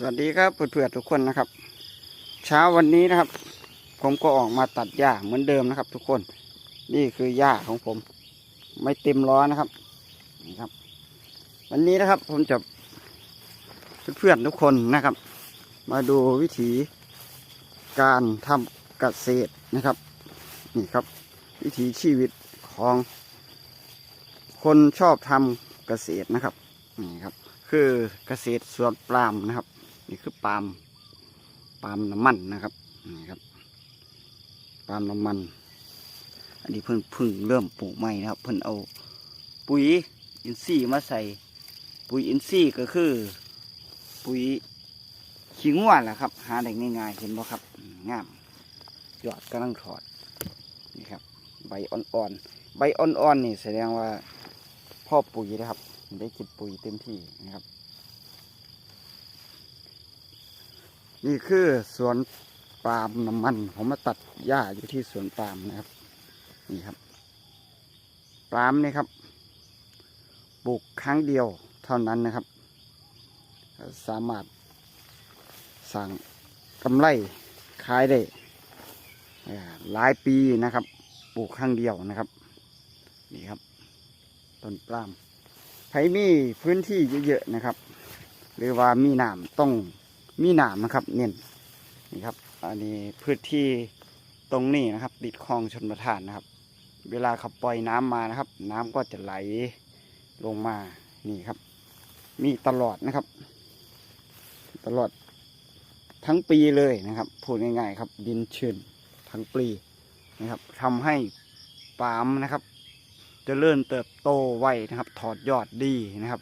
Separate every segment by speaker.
Speaker 1: สวัสดีครับเพื่อนๆทุกคนนะครับ เช้าวันนี้นะครับ ผมก็ออกมาตัดหญ้าเหมือนเดิมนะครับ ทุกคน นี่คือหญ้าของผม ไม่เต็มล้อนะครับนี่ครับ วันนี้นะครับผมจะเพื่อนๆทุกคนนะครับ มาดูวิธีการทำเกษตรนะครับ นี่ครับ วิถีชีวิตของ คนชอบทำเกษตรนะครับนี่ครับคือเกษตรสวนปล์มนะครับ นี่คือปาล์มปาล์มน้ำมันนะครับนี่ครับปาล์มน้ำมัน อันนี้เพิ่งเพึ่งเริ่มปลูกใหม่นะครับ เพิ่นเอาปุ๋ยอินทรีย์มาใส่ ปุ๋ยอินทรีย์ก็คือ ปุ๋ยขี้ง่วนแหละครับ หาได้ง่ายๆเห็นบ่ครับงามยอดกำลังถอดนี่ครับ ใบอ่อนๆใบอ่อนๆนี่แสดงว่าพ่อปุ๋ยนะครับ ได้กินปุ๋ยเต็มที่นะครับ นี่คือสวนปาล์มน้ำมัน ผมมาตัดหญ้าอยู่ที่สวนปาล์มนะครับ นี่ครับปาล์มนี่ครับปลูกครั้งเดียวเท่านั้นนะครับ สามารถสั่งกำไรขายได้หลายปีนะครับ ปลูกครั้งเดียวนะครับ นี่ครับต้นปาล์มใครมีพื้นที่เยอะๆนะครับ หรือว่ามีน้ำต้อง มีหน้ำนะครับ เน้นนี่ครับ อันนี้พื้นที่ตรงนี้นะครับ ติดคลองชนประทานนะครับ เวลาเขาปล่อยน้ำมานะครับ น้ำก็จะไหลลงมานี่ครับ มีตลอดนะครับ ตลอดทั้งปีเลยนะครับ พูดง่ายๆครับ ดินชื้นทั้งปีนะครับทำให้ปาล์มนะครับจเจริญเติบโตไวนะครับ ถอดยอดดีนะครับ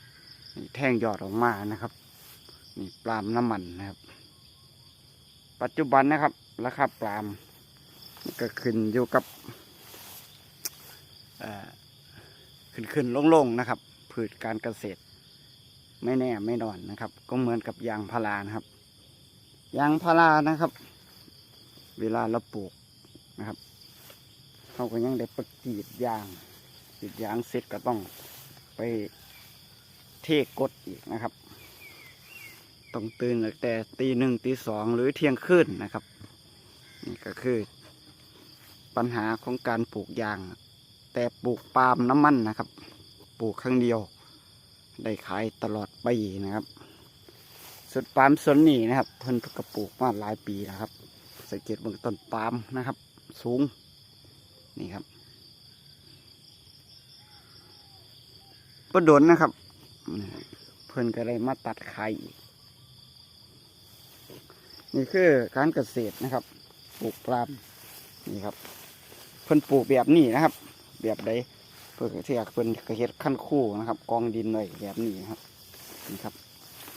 Speaker 1: แท่งยอดออกมานะครับ นี่ปาล์มน้ำมันนะครับ ปัจจุบันนะครับ ราคาปาล์มก็ขึ้นอยู่กับขึ้นขึ้นลงลงๆนะครับ พืชการเกษตร ไม่แน่ไม่นอนนะครับ ก็เหมือนกับยางพารานะครับ ยางพารานะครับ เวลาเราปลูกนะครับเขาก็ยังได้ประกีดยางกรีดยางเสร็จก็ต้องไปเทกดอีกนะครับ ต้องตื่นตั้งแต่ตีหนึ่งตีสองหรือเที่ยงคืนนะครับ นี่ก็คือ ปัญหาของการปลูกยาง แต่ปลูกปาล์มน้ำมันนะครับ ปลูกครั้งเดียว ได้ขายตลอดปีนะครับส่วนปาล์มสวนนี่นะครับ เพิ่นก็ปลูกมาหลายปีนะครับสังเกตเบื้องต้นปาล์มนะครับ สูงนี่ครับประดนนะครับ เพิ่อนก็เลยมาตัดขายอีก นี่คือการเกษตรนะครับ ปลูกปาล์มนี่ครับ เพิ่นปลูกแบบนี้นะครับ แบบใดเพื่อที่อยากเพิ่นกระเฮ็ดขั้นคู่นะครับ กองดินหน่อยแบบนี้นะครับนี่ครับ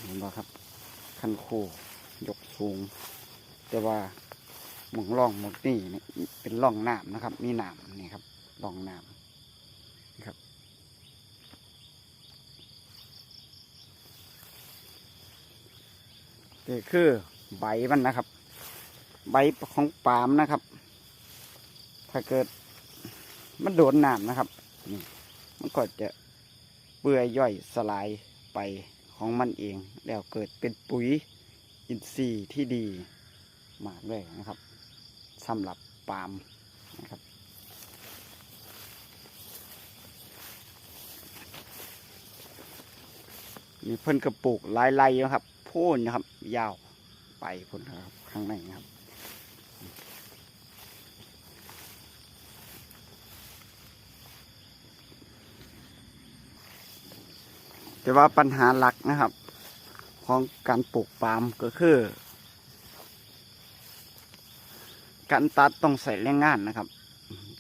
Speaker 1: เห็นบ่ครับขั้นคู่ยกสูง แต่ว่าหมองร่องหมองนี่เนี่ยเป็นร่องน้ำนะครับ มีน้ำนี่ครับร่องน้ำนี่ครับนี่คือ ใบมันนะครับ ใบของปาล์มนะครับ ถ้าเกิดมันโดนน้ำนะครับนี่มันก็จะเปื่อยย่อยสลายไปของมันเอง แล้วเกิดเป็นปุ๋ยอินทรีย์ที่ดีมากเลยนะครับสำหรับปาล์มนะครับมีเพิ่นกระปุกลายไล่นะครับ โพ่นนะครับ ยาว ไปพ่นครับ ข้างในครับ แต่ว่าปัญหาหลักนะครับ ของการปลูกปาล์มก็คือ การตัดต้องใส่แรงงานนะครับ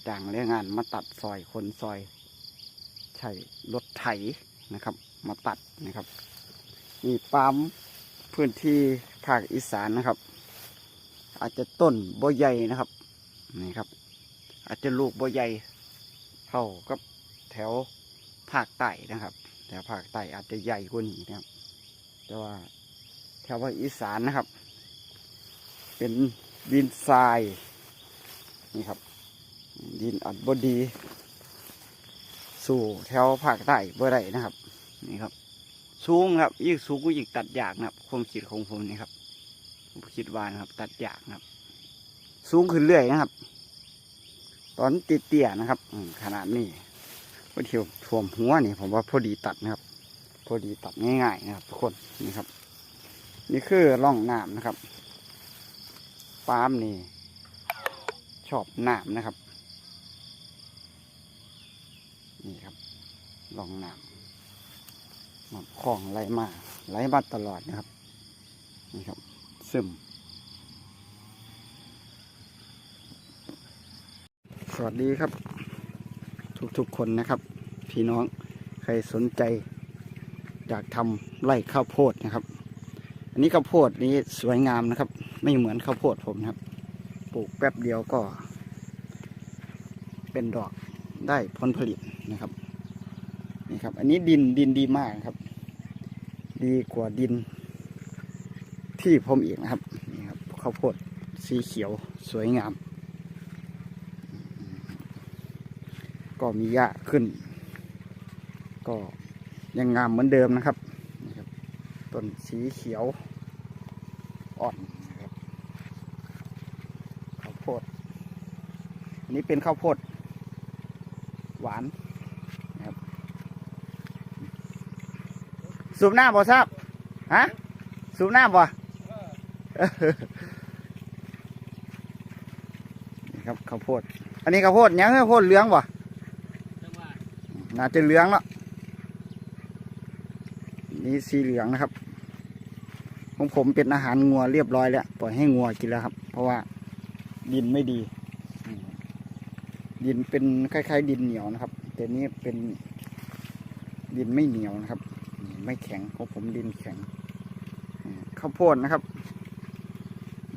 Speaker 1: จ้างแรงงานมาตัดซอยคนซอยใช้รถไถนะครับ มาตัดนะครับ มีปาล์ม พื้นที่ภาคอีสานนะครับ อาจจะต้นบ่ใหญ่นะครับนี่ครับ อาจจะลูกบ่ใหญ่เท่ากับแถวภาคใต้นะครับ แต่ภาคใต้อาจจะใหญ่กว่านี้นะครับ แต่ว่าแถวภาคอีสานนะครับ เป็นดินทรายนี่ครับ ดินอัดบดี สู่แถวภาคใต้บ่ได้นะครับ นี่ครับ สูงครับ ยิ่งสูงก็ยิ่งตัดยากนะครับความคิดของผมนี่ครับผมคิดว่านะครับ ตัดยากนะครับ สูงขึ้นเรื่อยนะครับ ตอนเตี้ยนะครับขนาดนี้พอเที่ยวท่วมหัวนี่ผมว่าพอดีตัดนะครับ พอดีตัดง่ายๆนะครับ ทุกคนนี่ครับ นี่คือร่องน้ำนะครับฟาร์มนี่ชอบน้ำนะครับ นี่ครับร่องน้ำ น้ำคลองไหลมาไหลมาตลอดนะครับนี่ครับ ซึมสวัสดีครับ ทุกๆคนนะครับ พี่น้องใครสนใจอยากทำไร่ข้าวโพดนะครับ อันนี้ข้าวโพดนี้สวยงามนะครับ ไม่เหมือนข้าวโพดผมนะครับ ปลูกแป๊บเดียวก็ เป็นดอกได้ผลผลิตนะครับ ครับ อันนี้ดินดินดีมากครับ ดีกว่าดิน ที่ผมอีกนะครับนี่ครับข้าวโพดสีเขียวสวยงาม ก็มีหญ้าขึ้น ก็ยังงามเหมือนเดิมนะครับต้นสีเขียวอ่อนนะครับข้าวโพดอันนี้เป็นข้าวโพดหวานนะครับ สูบหน้าบ่ทราบฮะสูบหน้าบ่ครับข้าวโพด อันนี้ข้าวโพดหยังข้าวโพดเหลืองบ่น่าจะเหลืองแล้วนี่สีเหลืองนะครับของผมเป็นอาหารงัวเรียบร้อยแล้วปล่อยให้งัวกินแล้วครับ เพราะว่าดินไม่ดี ดินเป็นคล้ายๆ ดินเหนียวนะครับ แต่นี้เป็นดินไม่เหนียวนะครับ ไม่แข็งของผมดินแข็งข้าวโพดนะครับ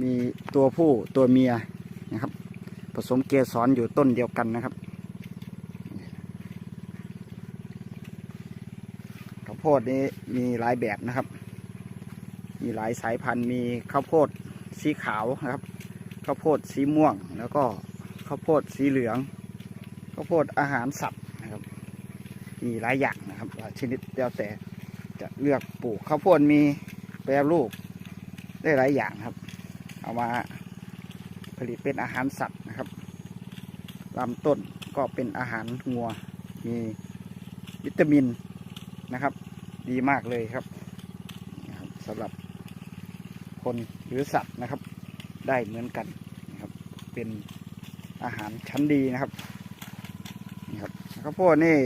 Speaker 1: มีตัวผู้ตัวเมียนะครับ ผสมเกสรอยู่ต้นเดียวกันนะครับข้าวโพดนี้มีหลายแบบนะครับ มีหลายสายพันธุ์มีข้าวโพดสีขาวนะครับข้าวโพดสีม่วง แล้วก็ข้าวโพดสีเหลืองข้าวโพดอาหารสัตว์นะครับ มีหลายอย่างนะครับหลายชนิดแล้วแต่ จะเลือกปลูกข้าวโพดมีแปรรูปได้หลายอย่างครับ เอามาผลิตเป็นอาหารสัตว์นะครับลำต้นก็เป็นอาหารงัวมีวิตามินนะครับ ดีมากเลยครับสำหรับคนหรือสัตว์นะครับ ได้เหมือนกันนะครับ เป็นอาหารชั้นดีนะครับนี่ครับข้าวโพดนี่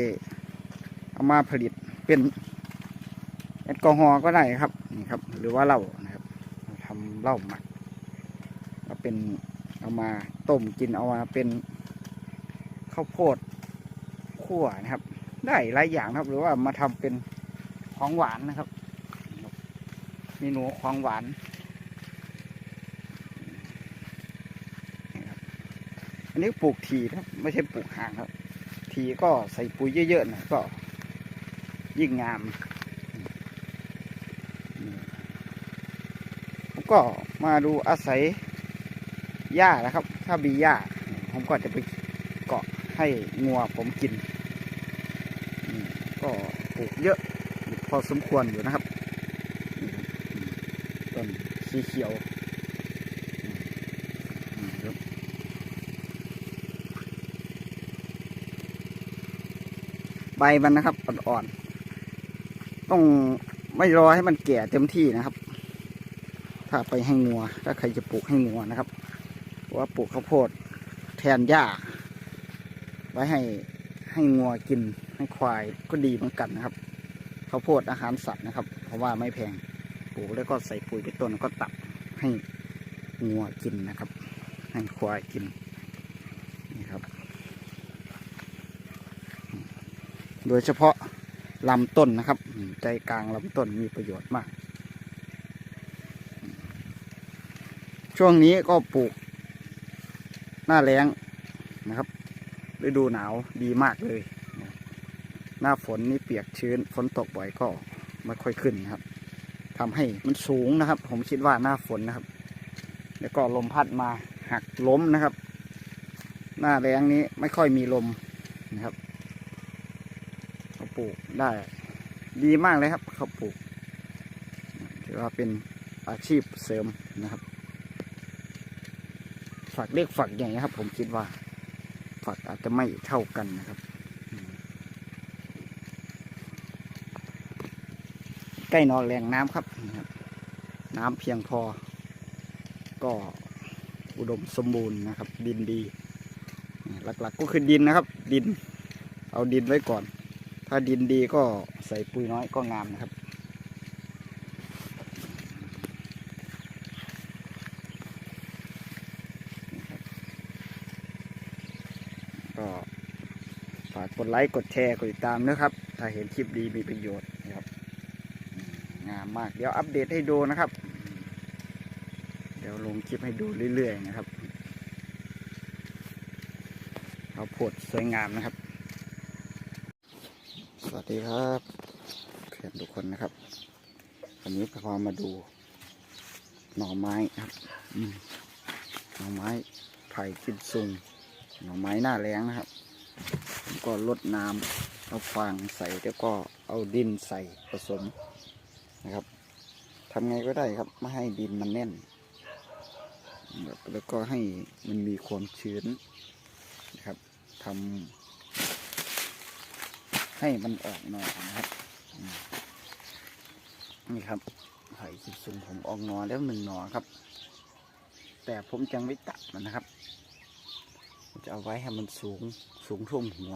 Speaker 1: เอามาผลิตเป็น แอลกอฮอล์ก็ได้ครับนี่ครับ หรือว่าเหล้านะครับทำเหล้าหมักแล้วเป็นเอามาต้มกินเอามาเป็นข้าวโพดคั่วนะครับ ได้หลายอย่างครับหรือว่ามาทำเป็นของหวานนะครับเมนูของหวานนี่ครับอันนี้ปลูกทีนะครับไม่ใช่ปลูกห่างครับ ทีก็ใส่ปุ๋ยเยอะๆหนะก็ยิ่งงามนี่ผม ก็มาดูอาศัยหญ้านะครับ ถ้ามีหญ้าผมก็จะไปเกาะให้งัวผมกิน ก็ปลูกเยอะพอสมควรอยู่นะครับต้นสีเขียวใบมันนะครับอ่อนๆต้องไม่รอให้มันแก่เต็มที่นะครับ ถ้าไปให้งัว ถ้าใครจะปลูกให้งัวนะครับเพราะว่าปลูกข้าวโพดแทนหญ้า ไว้ให้ให้งัวกินให้ควายก็ดีเหมือนกันนะครับข้าวโพดอาหารสัตว์นะครับ เพราะว่าไม่แพงปลูกแล้วก็ใส่ปุ๋ยไปต้นแล้วก็ตัดให้งัวกินนะครับ ให้ควายกินนี่ครับ โดยเฉพาะลำต้นนะครับ ใจกลางลำต้นมีประโยชน์มาก ช่วงนี้ก็ปลูก หน้าแล้งนะครับฤดูหนาวดีมากเลยนะหน้าฝนนี่เปียกชื้นฝนตกบ่อยก็ไม่ค่อยขึ้นนะครับทำให้มันสูงนะครับ ผมคิดว่าหน้าฝนนะครับ แล้วก็ลมพัดมาหักล้มนะครับ หน้าแรงนี้ไม่ค่อยมีลมนะครับก็ปลูกได้ ดีมากเลยครับเขาปลูกถือว่าเป็นอาชีพเสริมนะครับ ฝักเล็กฝักใหญ่นะครับ ผมคิดว่า ฝักอาจจะไม่เท่ากันนะครับ ใกล้นอนแหล่งน้ำครับนี่ครับ น้ำเพียงพอ ก็อุดมสมบูรณ์นะครับ ดินดี หลักๆก็คือดินนะครับ ดิน เอาดินไว้ก่อน ถ้าดินดีก็ใส่ปุ๋ยน้อยก็งามนะครับ ก็ฝากก ดไลค์กดแชร์กดติดตามนะครับ ถ้าเห็นคลิปดีมีประโยชน์นะครับงามมากเดี๋ยวอัปเดตให้ดูนะครับ เดี๋ยวลงคลิปให้ดูเรื่อยๆนะครับเอาโพดสวยงามนะครับ สวัสดีครับเพื่อนทุกคนนะครับ วันนี้พามาดู หน่อไม้ครับหน่อไม้ไผ่กิมซุงหน่อไม้หน้าแรงนะครับ ก็ลดน้ำเอาฟางใส่แล้วก็เอาดินใส่ผสมนะครับทำไงก็ได้ครับไม่ให้ดินมันแน่น แล้วก็ให้มันมีความชื้นนะครับทำให้มันออกหน่อนะครับนี่ครับไผ่สิบซุงผมออกหนอแล้วหนึ่งหนอครับ แต่ผมจังไม่ตัดมันนะครับ จะเอาไว้ให้มันสูงสูงท่วมหัว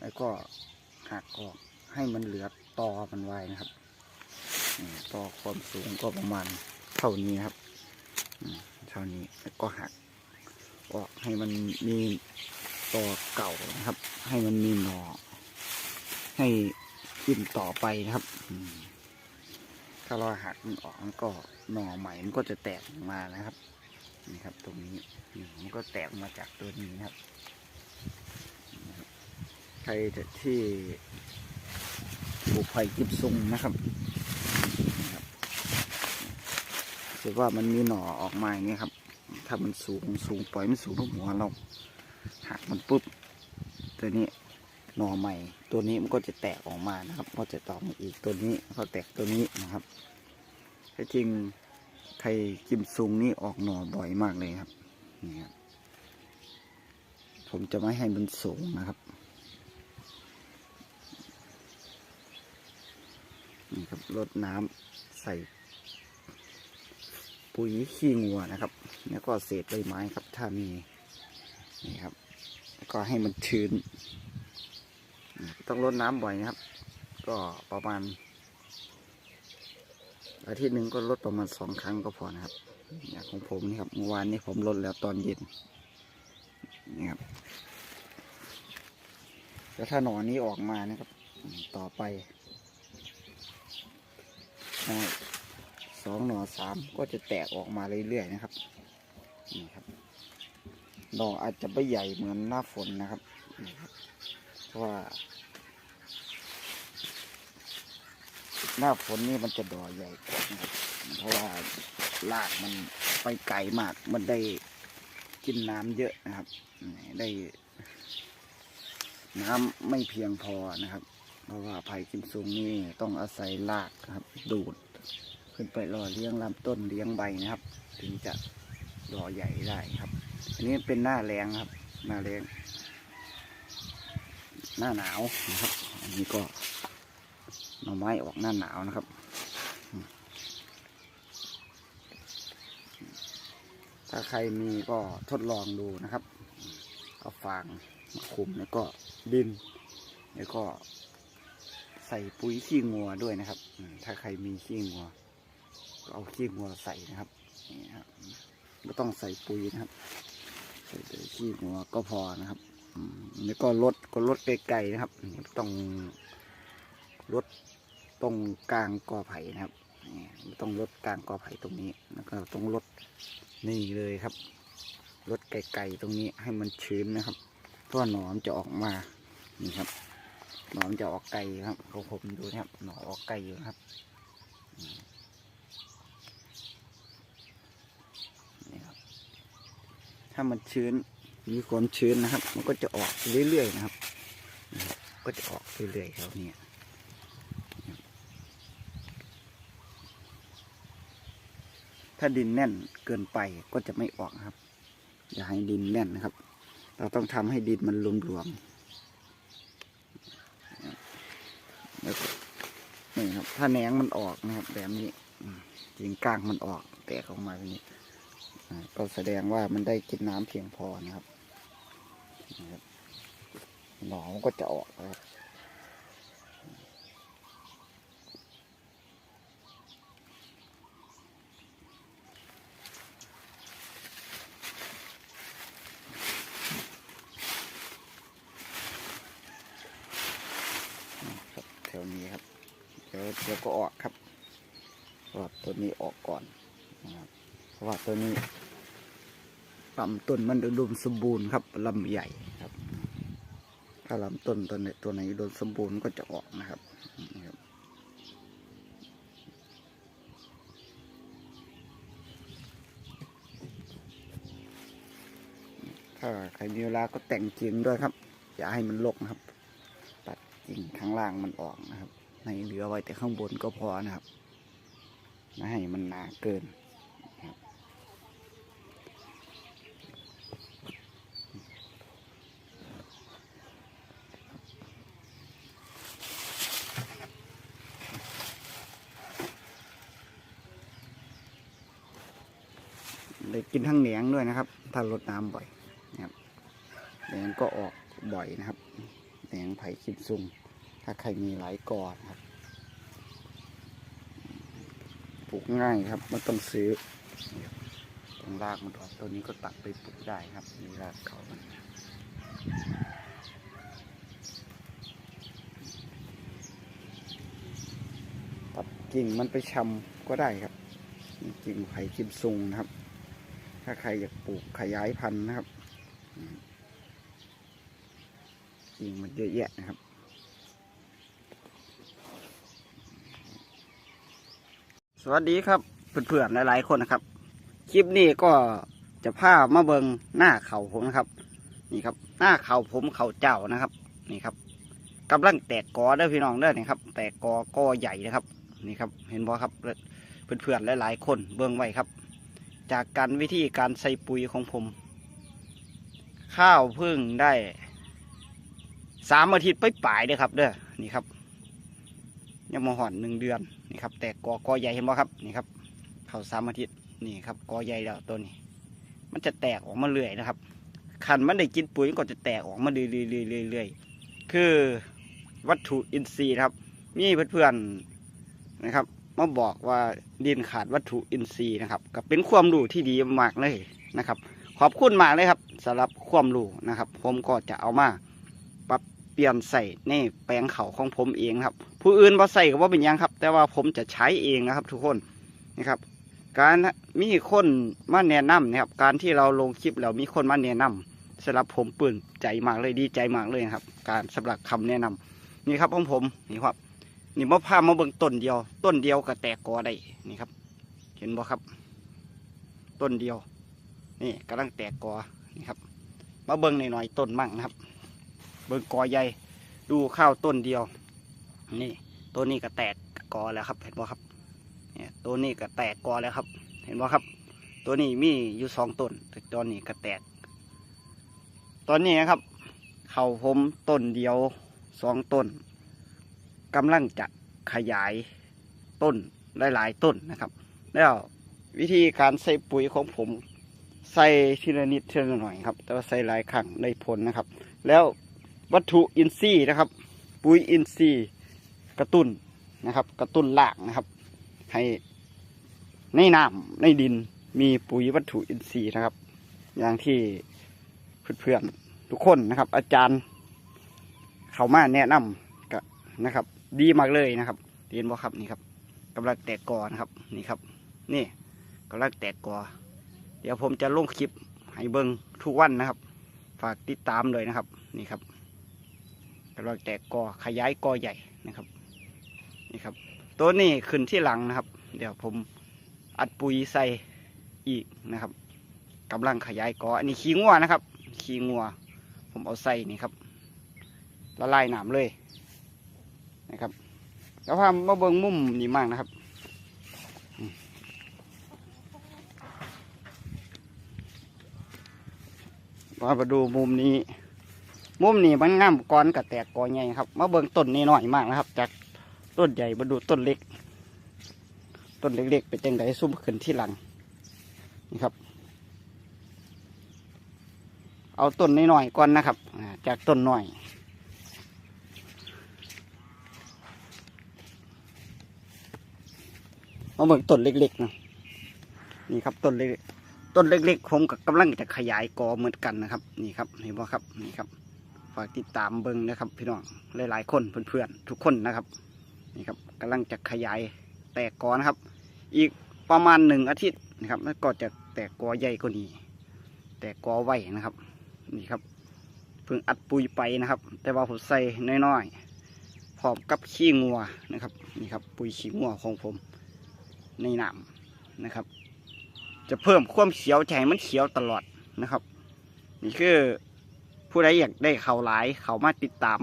Speaker 1: แล้วก็หักออกให้มันเหลือตอมันไว้นะครับตอความสูงก็ประมาณเท่านี้ครับเท่านี้แล้วก็หักออกให้มันมีตอเก่านะครับ ให้มันมีหนอให้กินต่อไปนะครับถ้าเราหักมันออกมันก็หน่อใหม่มันก็จะแตกมานะครับ นี่ครับตรงนี้มันก็แตกมาจากตัวนี้ครับ ใครที่ปลูกไผ่กิบซุงนะครับนะว่ามันมีหน่อออกมาอย่างนี้ครับ ถ้ามันสูงสูงปล่อยมันสูงทุกหัวเราหักมันปุ๊บ ตัวนี้หน่อใหม่ ตัวนี้มันก็จะแตกออกมานะครับ ก็จะต่อมาอีกตัวนี้ก็แตกตัวนี้นะครับแท้จริง ไทยกิมซุงนี่ออกหน่อบ่อยมากเลยครับนี่ครับผมจะไม่ให้มันสูงนะครับนี่ครับรดน้ำใส่ปุ๋ยขี้งัวนะครับ แล้วก็เศษใบไม้ครับ ถ้ามีนี่ครับ แล้วก็ให้มันชื้น ต้องรดน้ำบ่อยนะครับ ก็ประมาณ อาทิตย์หนึ่งก็ลดประมาณสองครั้งก็พอนะครับอย่างของผมนี่ครับเมื่อวานนี้ผมลดแล้วตอนเย็นนี่ครับแล้วถ้าหนอนนี้ออกมานะครับ ต่อไปสองหนอสามก็จะแตกออกมาเรื่อยๆนะครับนี่ครับหนออาจจะไม่ใหญ่เหมือนหน้าฝนนะครับนี่ครับเพราะว่า หน้าฝนนี่มันจะดอใหญ่เพราะว่ารากมันไปไกลมาก มันได้กินน้ำเยอะนะครับ ได้ น้ำไม่เพียงพอนะครับ เพราะว่าไผ่กิมซุงนี่ต้องอาศัยรากครับ ดูด ขึ้นไปรอเลี้ยงลำต้นเลี้ยงใบนะครับ ถึงจะดอใหญ่ได้ครับอันนี้เป็นหน้าแรงครับ หน้าแรงหน้าหนาวนะครับ อันนี้ก็ หน่อไม้ออกหน้าหนาวนะครับ ถ้าใครมีก็ทดลองดูนะครับ เอาฟางมาคุมแล้วก็ดิน แล้วก็ใส่ปุ๋ยขี้งัวด้วยนะครับ ถ้าใครมีขี้งัวก็เอาขี้งัวใส่นะครับนี่ครับไม่ต้องใส่ปุ๋ยนะครับ ใส่แต่ขี้งัวก็พอนะครับแล้วก็ลดก็ลดไกลๆนะครับ ต้องลด ตรงกลางกอไผ่นะครับต้องลดกลางกอไผ่ตรงนี้แล้วก็ต้องลดนี่เลยครับลดไกลๆตรงนี้ให้มันชื้นนะครับ เพราะหนอนจะออกมานี่ครับ หนอนจะออกไกลครับเขาผมดูนะครับ หนอนออกไกลอยู่ครับนี่ครับ ถ้ามันชื้นมีความชื้นนะครับ มันก็จะออกเรื่อยๆนะครับ ก็จะออกเรื่อยๆครับเนี่ ถ้าดินแน่นเกินไปก็จะไม่ออกครับ อย่าให้ดินแน่นนะครับ เราต้องทำให้ดินมันหลวมๆแล้วก็นี่ครับ ถ้าแหนงมันออกนะครับ แบบนี้จริงก้างมันออกแตกออกมาแบบนี้ก็แสดงว่ามันได้กินน้ำเพียงพอนะครับหนองก็จะออกนะครับ ครับแถ วนี้ครับ เดี๋ยวเดี๋ยวก็ออกครับราะว่าตัวนี้ออกก่อนนะครับเพราะว่าตัวนี้ลำต้นมันอุดมสมบูรณ์ครับลำใหญ่ครับ ถ้าลำต้นตัวไหนตัวไหนอุดมสมบูรณ์ก็จะออกนะครับนี่ครับถ้าใครมีเวลาก็แต่งกิ่งด้วยครับ อย่าให้มันรกนะครับ กิ่งข้างล่างมันออกนะครับให้เหลือไว้แต่ข้างบนก็พอนะครับไม่ให้มันหนาเกินได้กินทั้งเหนียงด้วยนะครับ ถ้ารดน้ำบ่อยนะครับเหนียงก็ออกบ่อยนะครับแหนงไผ่คิดซุง ถ้าใครมีหลายกอนครับ ปลูกง่ายครับไม่ต้องซื้อตรงรากมันออกตัวนี้ก็ตัดไปปลูกได้ครับมีรากเขามันตัดกิ่งมันไปชำก็ได้ครับกิ่งไผ่คิดซุงนะครับ ถ้าใครอยากปลูกขยายพันธุ์นะครับกิ่งมันเยอะแยะนะครับ สวัสดีครับเพื่อนๆหลายๆคนนะครับ คลิปนี้ก็จะพามาเบิงหน้าเขาผมนะครับ นี่ครับ หน้าเขาผมเขาเจ้านะครับ นี่ครับกำลังแตกกอเด้อพี่น้องเด้อนี่ครับ แตกกอกอใหญ่นะครับ นี่ครับ เห็นบ่ครับเพื่อนๆหลายๆคนเบิ่งไว้ครับ จากการวิธีการใส่ปุ๋ยของผม ข้าวพึ่งได้สามอาทิตย์ไปปลายเด้อครับ เด้อนี่ครับ ยังมาห่อนหนึ่งเดือน นี่ครับ แตกกอกอใหญ่เห็นบ่ครับนี่ครับเขาสามอาทิตย์นี่ครับกอใหญ่แล้วตัวนี้ มันจะแตกออกมาเรื่อยนะครับขันมันได้กินปุ๋ยมันก็จะแตกออกมาเรื่อยๆเรื่อยๆคือวัตถุอินทรีย์ครับ มีเพื่อนๆนะครับมาบอกว่าดินขาดวัตถุอินทรีย์นะครับ ก็เป็นความรู้ที่ดีมากเลยนะครับ ขอบคุณมากเลยครับสำหรับความรู้นะครับ ผมก็จะเอามาปรับเปลี่ยนใส่ในแปลงเขาของผมเองครับ ผู้อื่นบ่ใส่ก็ว่าเป็นยังครับ แต่ว่าผมจะใช้เองนะครับ ทุกคนนะครับ การมีคนมาแนะนำนะครับ การที่เราลงคลิปแล้วมีคนมาแนะนำสำหรับผมปลื้มใจมากเลยดีใจมากเลยครับ การสำหรับคำแนะนำนี่ครับของผมนี่ครับ นี่มะพร้าวมาเบิ่งต้นเดียว ต้นเดียวก็แตกกอได้นี่ครับ เห็นบ่ครับ ต้นเดียว นี่กำลังแตกกอนี่ครับมาเบิ่งหน่อยๆต้นมั่งนะครับ เบิ่งกอใหญ่ดูข้าวต้นเดียว นี่ตัวนี้ก็แตก กอแล้วครับ เห็นบ่ครับเนี่ยตัวนี้ก็แตกกอแล้วครับ เห็นบ่ครับ ตัวนี้มีอยู่สองต้นแต่ตอนนี้ก็แตก ตอนนี้นะครับเขาผมต้นเดียวสองต้นกำลังจะขยายต้นหลายๆต้นนะครับ แล้ววิธีการใส่ปุ๋ยของผมใส่ทีละนิดทีละหน่อยครับ แต่ว่าใส่หลายครั้งได้ผลนะครับ แล้ววัตถุอินทรีย์นะครับ ปุ๋ยอินทรีย์กระตุ้น นะครับ กระตุ้นรากนะครับ ให้ในน้ำในดินมีปุ๋ยวัตถุอินทรีย์นะครับ อย่างที่เพื่อนๆทุกคนนะครับ อาจารย์ เขามาแนะนำก็นะครับ ดีมากเลยนะครับเรียนบ่ครับนี่ครับกำลังแตกกอนะครับนี่ครับ นี่กำลังแตกกอเดี๋ยวผมจะลงคลิปให้เบิ้งทุกวันนะครับ ฝากติดตามเลยนะครับ นี่ครับกำลังแตกกอขยายกอใหญ่นะครับ นี่ครับ ตัวนี้ขึ้นที่หลังนะครับ เดี๋ยวผมอัดปุ๋ยใส่อีกนะครับกำลังขยายกออันนี้ขี้งัวนะครับขี้งัว ผมเอาใส่นี่ครับละลายหนามเลยนะครับแล้วพามาเบิงมุมนี่มากนะครับมาไปดูมุมนี้ มุมนี้มันง่ามก้อนกับแตกกอใหญ่ครับ มาเบิงต้นนี่หน่อยมากนะครับ จาก ต้นใหญ่มาดูต้นเล็ก ต้นเล็กๆเป็นจังไดซุ่มขึ้นที่หลังนี่ครับ เอาต้นน้อยๆก่อนนะครับจากต้นหน้อยมาเบิ่งต้นเล็กๆนะนี่ครับต้นเล็กต้นเล็กๆผมก็กำลังจะขยายกอเหมือนกันนะครับ นี่ครับเห็นบ่ครับนี่ครับ ฝากติดตามเบิ่งนะครับ พี่น้องหลายๆคนเพื่อนๆทุกคนนะครับ นี่ครับกำลังจะขยายแตกกอนะครับ อีกประมาณหนึ่งอาทิตย์นะครับ แล้วก็จะแตกกอใหญ่กว่านี้ แตกกอไว้นะครับ นี่ครับเพิ่งอัดปุ๋ยไปนะครับ แต่ว่าผมใส่น้อยๆพร้อมกับขี้งัวนะครับ นี่ครับ ปุ๋ยขี้งัวของผมในน้ำนะครับ จะเพิ่มความเขียวใจมันเขียวตลอดนะครับ นี่คือผู้ใดอยากได้เขาหลายเขามาติดตาม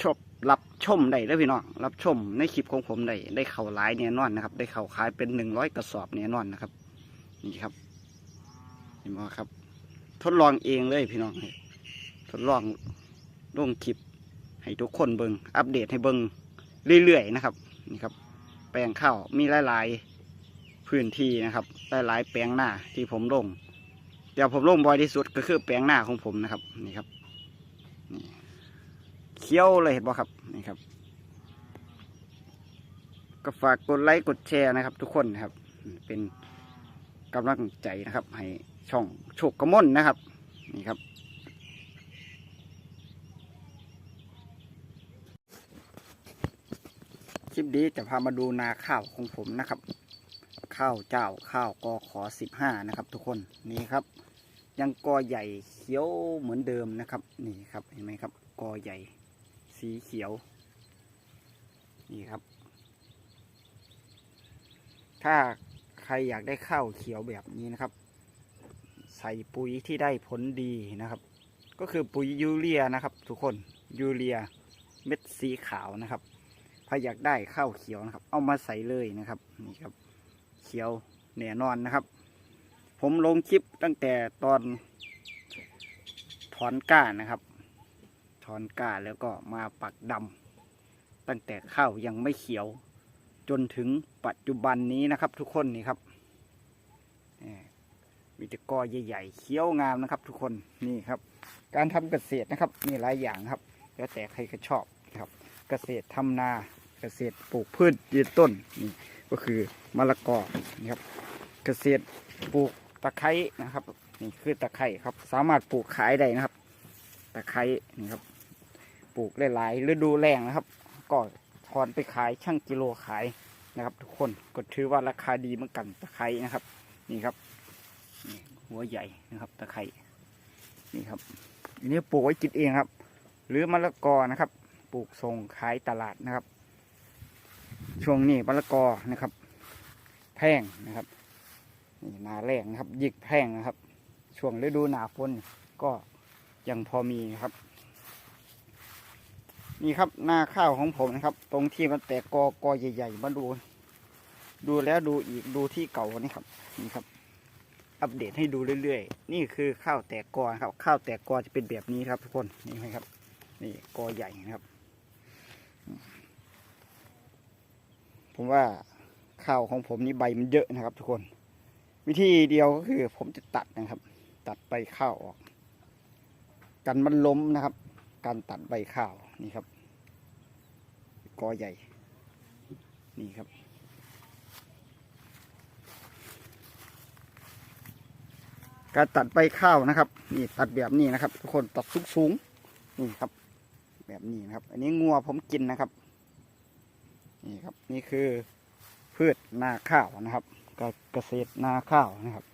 Speaker 1: ชม รับชมได้แล้วพี่น้องรับชมในคลิปของผมได้ได้เข่าหลายแน่นอนนะครับ ได้เข่าขายเป็นหนึ่งร้อยกระสอบแน่นอนนะครับ นี่ครับเห็นไหมครับ ทดลองเองเลยพี่น้องทดลองลงคลิปให้ทุกคนเบิงอัปเดตให้เบิงเรื่อยๆนะครับนี่ครับ แปลงข้าวมีหลายๆพื้นที่นะครับหลายๆแปลงหน้าที่ผมลงเดี๋ยวผมลงบ่อยที่สุดก็คือแปลงหน้าของผมนะครับ นี่ครับนี่ เคี้ยวเลยเห็นบ่ครับนี่ครับ ก็ฝากกดไลค์กดแชร์นะครับ ทุกคนนะครับ เป็นกำลังใจนะครับ ให้ช่องโชคกระมนนะครับ นี่ครับคลิปนี้จะพามาดูนาข้าวของผมนะครับ ข้าวเจ้าข้าวกอขอสิบห้านะครับ ทุกคนนี่ครับ ยังกอใหญ่เขียวเหมือนเดิมนะครับ นี่ครับเห็นไหมครับ กอใหญ่ สีเขียว นี่ครับ ถ้าใครอยากได้ข้าวเขียวแบบนี้นะครับ ใส่ปุ๋ยที่ได้ผลดีนะครับ ก็คือปุ๋ยยูเรียนะครับ ทุกคนยูเรียเม็ดสีขาวนะครับถ้าอยากได้ข้าวเขียวนะครับ เอามาใส่เลยนะครับนี่ครับ เขียวแน่นอนนะครับ ผมลงคลิปตั้งแต่ตอนถอนก้านะครับ ถอนก้าแล้วก็มาปักดำตั้งแต่ข้าวยังไม่เขียว จนถึงปัจจุบันนี้นะครับ ทุกคนนี่ครับนี่มีแต่กอใหญ่ๆเขียวงามนะครับ ทุกคนนี่ครับ การทำเกษตรนะครับ มีหลายอย่างครับ แล้วแต่ใครก็ชอบนะครับ เกษตรทำนาเกษตรปลูกพืชยืนต้นนี่ก็คือมะละกอนี่ครับ เกษตรปลูกตะไคร้นะครับนี่คือตะไคร้ครับ สามารถปลูกขายได้นะครับ ตะไคร้นี่ครับ ปลูกหลายๆฤดูแล้งนะครับ ก็ถอนไปขายช่างกิโลขายนะครับ ทุกคนก็ถือว่าราคาดีเหมือนกันตะไคร้นะครับ นี่ครับหัวใหญ่นะครับตะไคร้นี่ครับอันนี้ปลูกไว้กินเองครับ หรือมะละกอนะครับ ปลูกส่งขายตลาดนะครับ ช่วงนี้มะละกอนะครับ แพงนะครับนี่นาแรงนะครับยิกแพงนะครับ ช่วงฤดูหนาฝนก็ยังพอมีครับ นี่ครับหน้าข้าวของผมนะครับ ตรงที่มันแตกกอกอใหญ่ ๆ มาดู ดูแล้วดูอีกดูที่เก่านี่ครับ นี่ครับ อัปเดตให้ดูเรื่อยๆ นี่คือข้าวแตกกอครับ ข้าวแตกกอจะเป็นแบบนี้ครับ ทุกคนนี่ไหมครับ นี่กอใหญ่นะครับ ผมว่าข้าวของผมนี่ใบมันเยอะนะครับ ทุกคน วิธีเดียวก็คือ ผมจะตัดนะครับ ตัดใบข้าวออก กันมันล้มนะครับ การตัดใบข้าวนี่ครับ กอใหญ่ นี่ครับ การตัดใบข้าวนะครับ นี่ตัดแบบนี้นะครับ ทุกคนตัดสูงสูงๆนี่ครับ แบบนี้นะครับ อันนี้งัวผมกินนะครับ นี่ครับ นี่คือพืชนาข้าวนะครับกเกษตรนาข้าวนะครับ